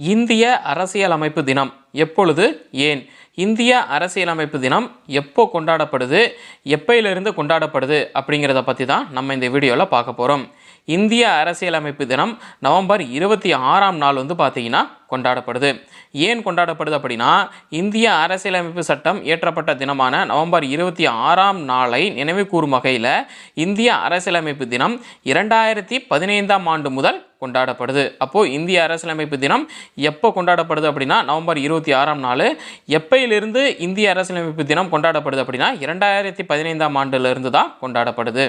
இந்திய அரசியலமைப்பு தினம். எப்பொழுது? ஏன்? இந்திய அரசியலமைப்பு தினம் எப்போ கொண்டாடப்படுது? எப்பையிலிருந்து கொண்டாடப்படுது? அப்படிங்கிறத பற்றி தான் நம்ம இந்த வீடியோவில் பார்க்க போகிறோம் இந்திய அரசியலமைப்பு தினம் நவம்பர் இருபத்தி ஆறாம் நாள் வந்து பார்த்தீங்கன்னா கொண்டாடப்படுது. ஏன் கொண்டாடப்படுது அப்படின்னா இந்திய அரசியலமைப்பு சட்டம் இயற்றப்பட்ட தினமான நவம்பர் இருபத்தி ஆறாம் நாளை நினைவு கூறும் வகையில் இந்திய அரசியலமைப்பு தினம் இரண்டாயிரத்தி பதினைந்தாம் ஆண்டு முதல் கொண்டாடப்படுது. அப்போது இந்திய அரசியலமைப்பு தினம் எப்போ கொண்டாடப்படுது அப்படின்னா நவம்பர் இருபத்தி ஆறாம் நாள் எப்பையிலிருந்து இந்திய அரசியலமைப்பு தினம் கொண்டாடப்படுது அப்படின்னா இரண்டாயிரத்தி பதினைந்தாம் ஆண்டிலிருந்து தான் கொண்டாடப்படுது.